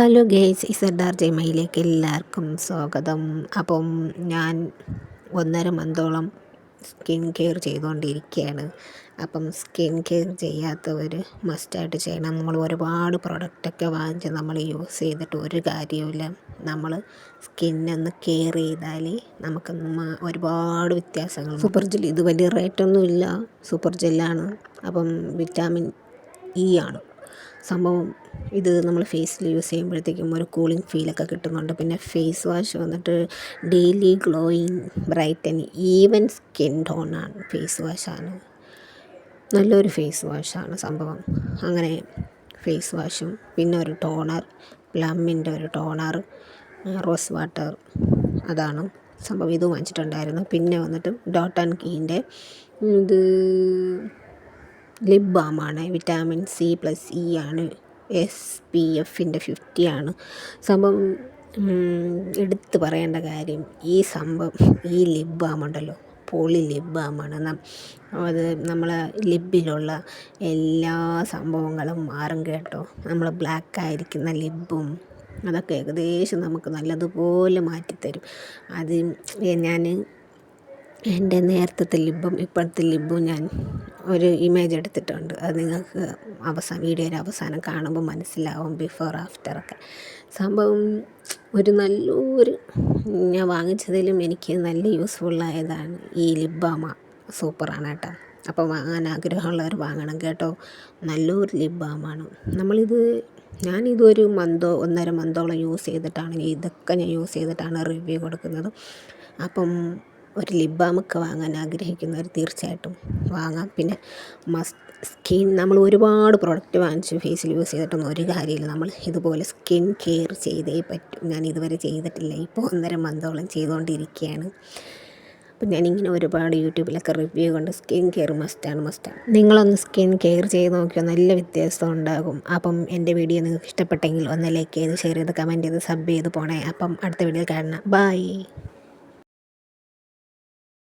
Hello guys ഇസഡാർ ജെമയിലേക്ക് എല്ലാവർക്കും സ്വാഗതം. അപ്പം ഞാൻ ഒന്നര മന്തോളം സ്കിൻ കെയർ ചെയ്തുകൊണ്ടിരിക്കുകയാണ്. അപ്പം സ്കിൻ കെയർ ചെയ്യാത്തവർ മസ്റ്റായിട്ട് ചെയ്യണം. നമ്മൾ ഒരുപാട് പ്രൊഡക്റ്റൊക്കെ വാങ്ങിച്ച് നമ്മൾ യൂസ് ചെയ്തിട്ട് ഒരു കാര്യവുമില്ല. നമ്മൾ സ്കിന്നൊന്ന് കെയർ ചെയ്താൽ നമുക്ക് ഒരുപാട് വ്യത്യാസങ്ങൾ സൂപ്പർ ജെൽ ഇത് വലിയ റേറ്റൊന്നും ഇല്ല. സൂപ്പർ ജെല്ലാണ് അപ്പം വിറ്റാമിൻ ഇ ആണ്. സംഭവം ഇത് നമ്മൾ ഫേസിൽ യൂസ് ചെയ്യുമ്പോഴത്തേക്കും ഒരു കൂളിംഗ് ഫീലൊക്കെ കിട്ടുന്നുണ്ട്. പിന്നെ ഫേസ് വാഷ് വന്നിട്ട് daily glowing brighten even skin ടോണാണ് face വാഷാണ് നല്ലൊരു ഫേസ് വാഷാണ് സംഭവം. അങ്ങനെ ഫേസ് വാഷും പിന്നെ ഒരു ടോണർ പ്ലമ്മിന്റെ ഒരു ടോണർ റോസ് വാട്ടർ അതാണ് സംഭവം. ഇത് വാങ്ങിച്ചിട്ടുണ്ടായിരുന്നു. പിന്നെ വന്നിട്ട് ഡോട്ട് ആൻഡ് കീന്റെ ഇത് ലിപ് ബാമാണ്. വിറ്റാമിൻ സി പ്ലസ് ഇ ആണ്. എസ് പി എഫിന്റെ ഫിഫ്റ്റി ആണ്. സംഭവം എടുത്തു പറയേണ്ട കാര്യം ഈ സംഭവം ഈ ലിപ് ബാം പോളി ലിപ് ബാമാണ് അത് നമ്മളെ ലിബിലുള്ള എല്ലാ സംഭവങ്ങളും മാറും കേട്ടോ. നമ്മൾ ബ്ലാക്ക് ആയിരിക്കുന്ന ലിബും അതൊക്കെ ഏകദേശം നമുക്ക് നല്ലതുപോലെ മാറ്റിത്തരും. അത് ഞാൻ എന്റെ നേരത്തെ ലിബും ഇപ്പോഴത്തെ ലിബും ഞാൻ ഒരു ഇമേജ് എടുത്തിട്ടുണ്ട്. അത് നിങ്ങൾക്ക് അവസാനം വീഡിയോയുടെ അവസാനം കാണുമ്പോൾ മനസ്സിലാവും ബിഫോർ ആഫ്റ്റർ ആഫ്റ്ററൊക്കെ സംഭവം ഒരു നല്ലൊരു ഞാൻ വാങ്ങിച്ചതിലും എനിക്ക് നല്ല യൂസ്ഫുള്ളായതാണ് ഈ ലിപ് ലിബാമ. സൂപ്പറാണ് കേട്ടോ. അപ്പോൾ വാങ്ങാൻ ആഗ്രഹമുള്ളവർ വാങ്ങണം കേട്ടോ. നല്ലൊരു ലിപ് ലിബാമാണ്. നമ്മളിത് ഞാനിതൊരു മന്തോ ഒന്നര മന്തോളം യൂസ് ചെയ്തിട്ടാണ് ഇതൊക്കെ ഞാൻ യൂസ് ചെയ്തിട്ടാണ് റിവ്യൂ കൊടുക്കുന്നത്. അപ്പം ഒരു ലിപ് ബാമൊക്കെ വാങ്ങാൻ ആഗ്രഹിക്കുന്നവർ തീർച്ചയായിട്ടും വാങ്ങാം. പിന്നെ സ്കിൻ നമ്മൾ ഒരുപാട് പ്രോഡക്റ്റ് വാങ്ങിച്ച് ഫേസിൽ യൂസ് ചെയ്തിട്ടൊന്നും ഒരു കാര്യമില്ല. നമ്മൾ ഇതുപോലെ സ്കിൻ കെയർ ചെയ്തേ പറ്റും. ഞാൻ ഇതുവരെ ചെയ്തിട്ടില്ല. ഇപ്പോൾ ഒന്നര മന്തോളം ചെയ്തുകൊണ്ടിരിക്കുകയാണ് അപ്പം ഞാനിങ്ങനെ ഒരുപാട് യൂട്യൂബിലൊക്കെ റിവ്യൂ കൊണ്ട് സ്കിൻ കെയർ മസ്റ്റാണ് മസ്റ്റാണ് നിങ്ങളൊന്ന് സ്കിൻ കെയർ ചെയ്ത് നോക്കിയാൽ നല്ല വ്യത്യാസം ഉണ്ടാകും. അപ്പം എന്റെ വീഡിയോ നിങ്ങൾക്ക് ഇഷ്ടപ്പെട്ടെങ്കിൽ ഒന്ന് ലൈക്ക് ചെയ്ത് ഷെയർ ചെയ്ത് കമന്റ് ചെയ്ത് സബ് ചെയ്ത് പോണേ. അപ്പം അടുത്ത വീഡിയോ കാണണം ബൈ